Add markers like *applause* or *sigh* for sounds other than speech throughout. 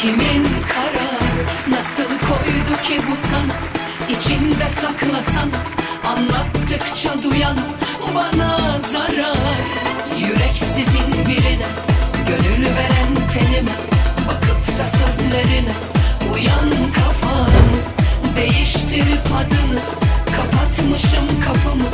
Kimin kararı nasıl koydu ki bu sana İçinde saklasan anlattıkça duyan bana zarar. Yüreksizin birine gönül veren tenime Bakıp da sözlerine uyan kafamı Değiştirip adını kapatmışım kapımı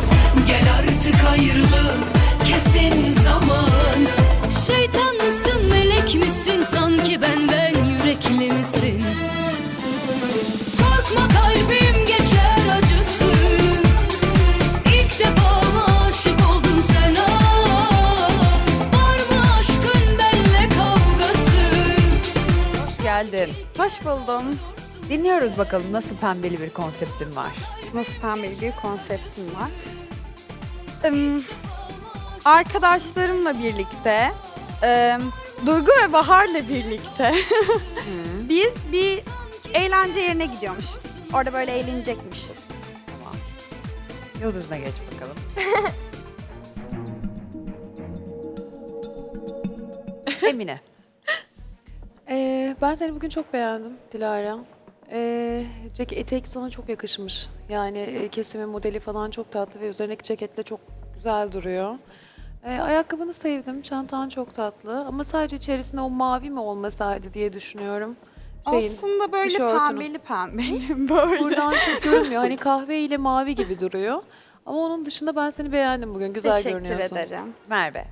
geldin. Hoş buldum. Dinliyoruz bakalım nasıl pembeli bir konseptin var. Nasıl pembeli bir konseptim var. Im, arkadaşlarımla birlikte, ım, Duygu ve Bahar'la birlikte *laughs* biz bir eğlence yerine gidiyormuşuz. Orada böyle eğlenecekmişiz. Yıldız'ına geç bakalım. *laughs* Emine. Ee, ben seni bugün çok beğendim Dilara. Ee, ceket etek sana çok yakışmış. Yani e, kesimi modeli falan çok tatlı ve üzerindeki ceketle çok güzel duruyor. Ee, ayakkabını sevdim, çantan çok tatlı ama sadece içerisinde o mavi mi olmasaydı diye düşünüyorum. Şeyin, Aslında böyle tişörtünün. pembeli pembeli *laughs* böyle. Buradan çok görünmüyor. Hani kahve ile mavi gibi duruyor. Ama onun dışında ben seni beğendim bugün. Güzel Teşekkür görünüyorsun. ederim. Merve.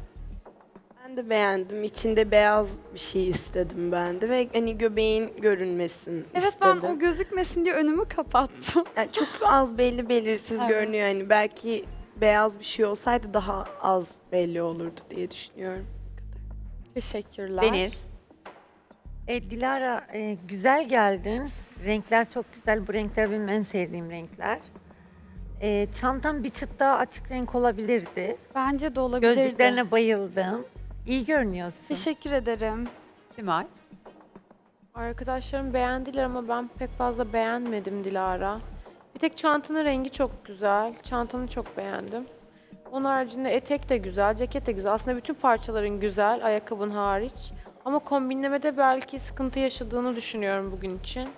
Ben de beğendim. İçinde beyaz bir şey istedim ben de ve hani göbeğin görünmesin Evet istedim. ben o gözükmesin diye önümü kapattım. Yani çok az belli belirsiz Evet. görünüyor. Hani belki beyaz bir şey olsaydı daha az belli olurdu diye düşünüyorum. Teşekkürler. Deniz. E, Dilara e, güzel geldin. Renkler çok güzel. Bu renkler benim en sevdiğim renkler. E, çantam bir çıt daha açık renk olabilirdi. Bence de olabilirdi. Gözlüklerine bayıldım. İyi görünüyorsun. Teşekkür ederim. Simay. Arkadaşlarım beğendiler ama ben pek fazla beğenmedim Dilara. Bir tek çantanın rengi çok güzel. Çantanı çok beğendim. Onun haricinde etek de güzel, ceket de güzel. Aslında bütün parçaların güzel, ayakkabın hariç. Ama kombinlemede belki sıkıntı yaşadığını düşünüyorum bugün için.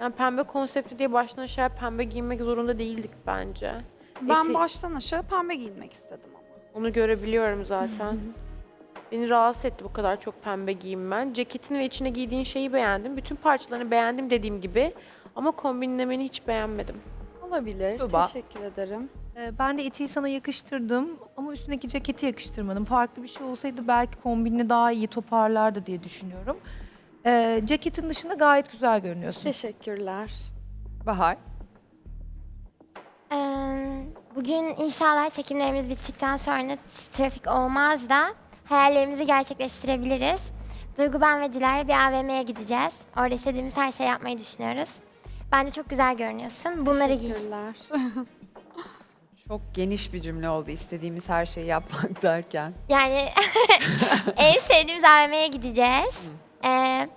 Yani pembe konsepti diye baştan aşağı pembe giymek zorunda değildik bence. Ben Eti- baştan aşağı pembe giyinmek istedim ama. Onu görebiliyorum zaten. *laughs* Beni rahatsız etti bu kadar çok pembe giyinmen. Ceketini ve içine giydiğin şeyi beğendim. Bütün parçalarını beğendim dediğim gibi. Ama kombinlemeni hiç beğenmedim. Olabilir. Tuba. Teşekkür ederim. Ee, Ben de eteği sana yakıştırdım ama üstündeki ceketi yakıştırmadım. Farklı bir şey olsaydı belki kombinini daha iyi toparlardı diye düşünüyorum. Ee, ceketin dışında gayet güzel görünüyorsun. Teşekkürler. Bahar. Ee, Bugün inşallah çekimlerimiz bittikten sonra trafik olmaz da hayallerimizi gerçekleştirebiliriz. Duygu ben ve Dilara bir AVM'ye gideceğiz. Orada istediğimiz her şeyi yapmayı düşünüyoruz. Bence çok güzel görünüyorsun. Bunları giy. Teşekkürler. *laughs* Çok geniş bir cümle oldu istediğimiz her şeyi yapmak *laughs* derken. Yani *laughs* en sevdiğimiz AVM'ye gideceğiz. Ee,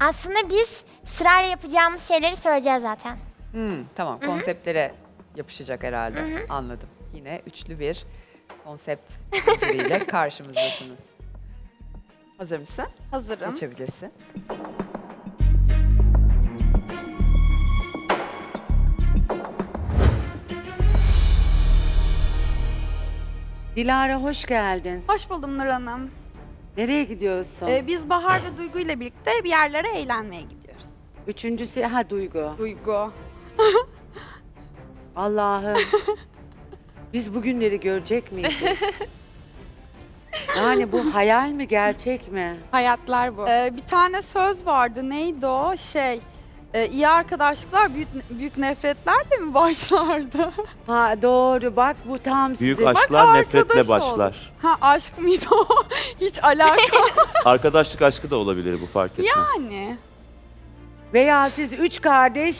aslında biz sırayla yapacağımız şeyleri söyleyeceğiz zaten. Hmm, tamam konseptlere yapışacak herhalde. Anladım. Yine üçlü bir konsept ile *laughs* karşımızdasınız. Hazır mısın? Hazırım. Geçebilirsin. Dilara hoş geldin. Hoş buldum Nur Hanım. Nereye gidiyorsun? Ee, biz Bahar ve Duygu ile birlikte bir yerlere eğlenmeye gidiyoruz. Üçüncüsü ha Duygu. Duygu. Allah'ım. *laughs* Biz bugünleri görecek miydik? *laughs* Yani bu hayal mi gerçek mi? Hayatlar bu. Ee, bir tane söz vardı. Neydi o? Şey, e, iyi arkadaşlıklar büyük, büyük nefretlerle mi başlardı? *laughs* Ha doğru bak bu tam Büyük size. aşklar arkadaş nefretle başlar. ha aşk mıydı o? *laughs* Hiç alaka Arkadaşlık aşkı da olabilir bu fark etmez. yani. Veya siz üç kardeş,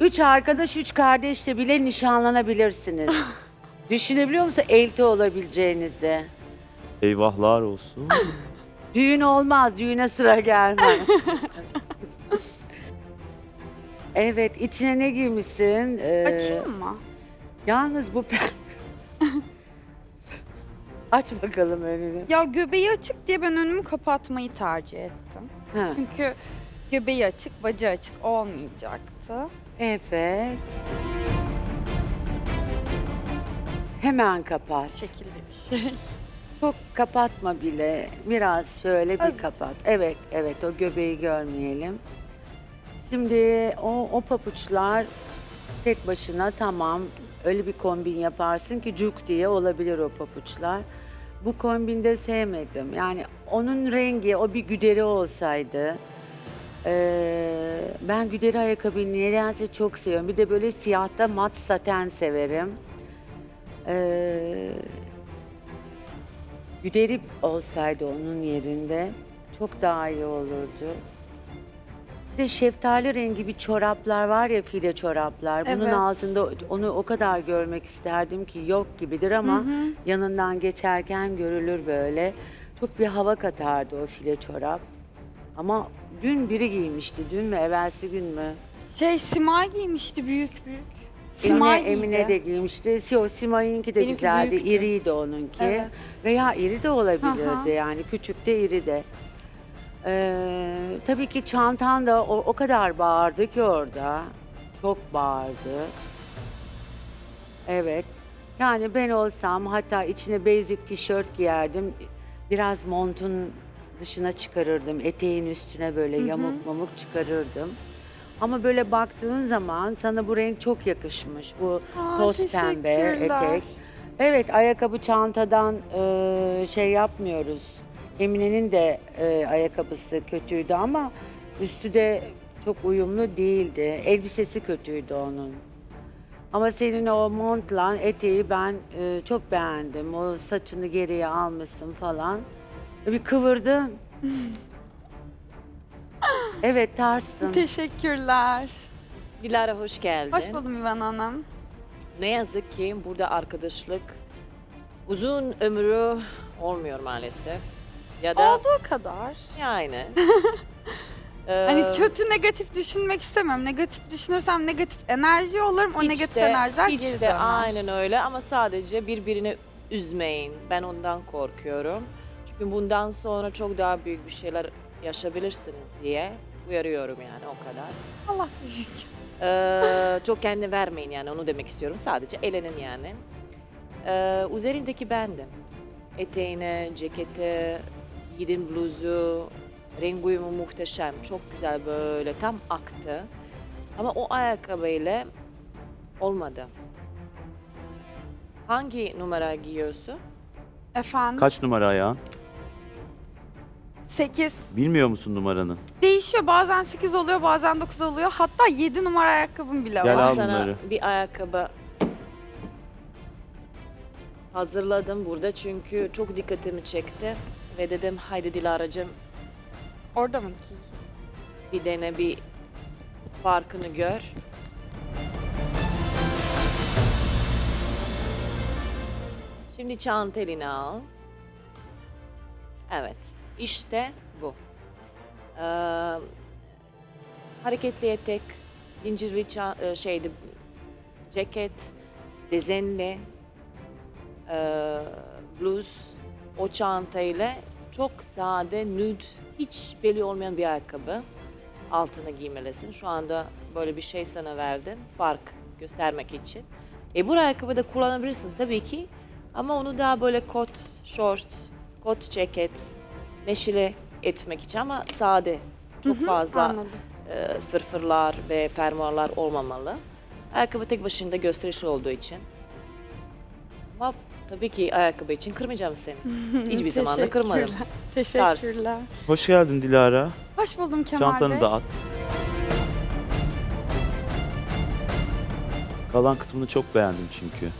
üç arkadaş, üç kardeşle bile nişanlanabilirsiniz. *laughs* Düşünebiliyor musun elti olabileceğinizi? Eyvahlar olsun. *laughs* Düğün olmaz, düğüne sıra gelmez. *laughs* evet, içine ne giymişsin? Ee, Açayım mı? Yalnız bu pe- Aç bakalım önünü. Ya göbeği açık diye ben önümü kapatmayı tercih ettim. Ha, Çünkü göbeği açık, bacı açık olmayacaktı. Evet. Hemen kapat. Şekilli bir şey. Çok kapatma bile. Biraz şöyle bir Azıcık. kapat. Evet, evet o göbeği görmeyelim. Şimdi o, o papuçlar tek başına tamam. Öyle bir kombin yaparsın ki cuk diye olabilir o papuçlar. Bu kombinde sevmedim. Yani onun rengi, o bir güderi olsaydı. Ee, ben güderi ayakkabıyı nedense çok seviyorum. Bir de böyle siyahta mat saten severim. Ee, Güderi olsaydı onun yerinde çok daha iyi olurdu. Bir de şeftali rengi bir çoraplar var ya file çoraplar. Bunun Evet. altında onu o kadar görmek isterdim ki yok gibidir ama yanından geçerken görülür böyle. Çok bir hava katardı o file çorap. Ama dün biri giymişti. Dün mü evvelsi gün mü? Şey Simay giymişti büyük büyük. Simay Emine, giydi. Emine de giymişti. Si- O Simay'ınki de Benimki güzeldi. büyüktü. İriydi onunki. Evet. Veya iri de olabilirdi hı. yani. Küçük de iri de. Ee, tabii ki çantan da o, o kadar bağırdı ki orada. Çok bağırdı. Evet. Yani ben olsam hatta içine basic tişört giyerdim. Biraz montun dışına çıkarırdım. Eteğin üstüne böyle yamuk mamuk çıkarırdım. Ama böyle baktığın zaman sana bu renk çok yakışmış. Bu Aa, toz pembe teşekkürler. etek. Evet ayakkabı çantadan e, şey yapmıyoruz. Emine'nin de e, ayakkabısı kötüydü ama üstü de çok uyumlu değildi. Elbisesi kötüydü onun. Ama senin o montla eteği ben e, çok beğendim. O saçını geriye almışsın falan. Bir kıvırdın. *laughs* evet tarsın. Teşekkürler. Dilara hoş geldin. Hoş buldum İvan Hanım. Ne yazık ki burada arkadaşlık uzun ömrü olmuyor maalesef. Ya da Olduğu kadar. yani. *laughs* Hani Ee, kötü negatif düşünmek istemem. Negatif düşünürsem negatif enerji olurum. O hiç negatif de- enerjiler hiç geri de döner. aynen öyle ama sadece birbirini üzmeyin. Ben ondan korkuyorum. Bundan sonra çok daha büyük bir şeyler yaşayabilirsiniz diye uyarıyorum yani o kadar. Allah büyük. Ee, çok kendi vermeyin yani onu demek istiyorum. Sadece eğlenin yani. Ee, üzerindeki bendim. Eteğine, cekete, giydiğin bluzu, renk uyumu muhteşem. Çok güzel böyle tam aktı. Ama o ayakkabıyla olmadı. Hangi numara giyiyorsun? Efendim? Kaç numara ayağın? 8. Bilmiyor musun numaranı? Değişiyor. Bazen 8 oluyor, bazen 9 oluyor. Hatta 7 numara ayakkabım bile Gel var. al Sana bunları. bir ayakkabı hazırladım burada çünkü çok dikkatimi çekti. Ve dedim haydi Dilara'cığım Orada mı? bir dene bir farkını gör. Şimdi çanta eline al. Evet, işte bu. Ee, hareketli etek, zincirli ça- e, şeydi, ceket, dezenli, e, bluz, o çantayla çok sade, nude, hiç belli olmayan bir ayakkabı altına giymelisin. Şu anda böyle bir şey sana verdim, fark göstermek için. E bu ayakkabı da kullanabilirsin tabii ki ama onu daha böyle kot, short, kot ceket, neşeli etmek için ama sade. Çok fazla Anladım. e, fırfırlar ve fermuarlar olmamalı. Ayakkabı tek başına gösterişli olduğu için. Ama tabii ki ayakkabı için kırmayacağım seni. *laughs* Hiçbir zaman da kırmadım. Teşekkürler. Teşekkürler. Hoş geldin Dilara. Hoş buldum Kemal Çantanı Bey. da at. Kalan kısmını çok beğendim çünkü.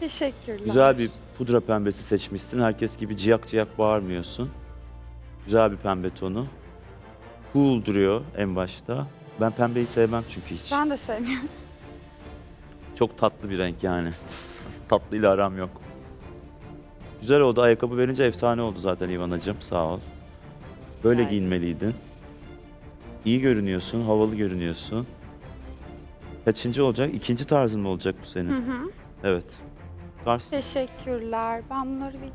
Teşekkürler. Güzel bir pudra pembesi seçmişsin. Herkes gibi ciyak ciyak bağırmıyorsun. Güzel bir pembe tonu. Cool duruyor en başta. Ben pembeyi sevmem çünkü hiç. Ben de sevmiyorum. Çok tatlı bir renk yani. *laughs* Tatlıyla aram yok. Güzel oldu. Ayakkabı verince efsane oldu zaten İvanacığım. Sağ ol. Böyle ederim. giyinmeliydin. İyi görünüyorsun, havalı görünüyorsun. Kaçıncı olacak? İkinci tarzın mı olacak bu senin? Hı hı. Evet. Tarz. Teşekkürler. Ben bunları bir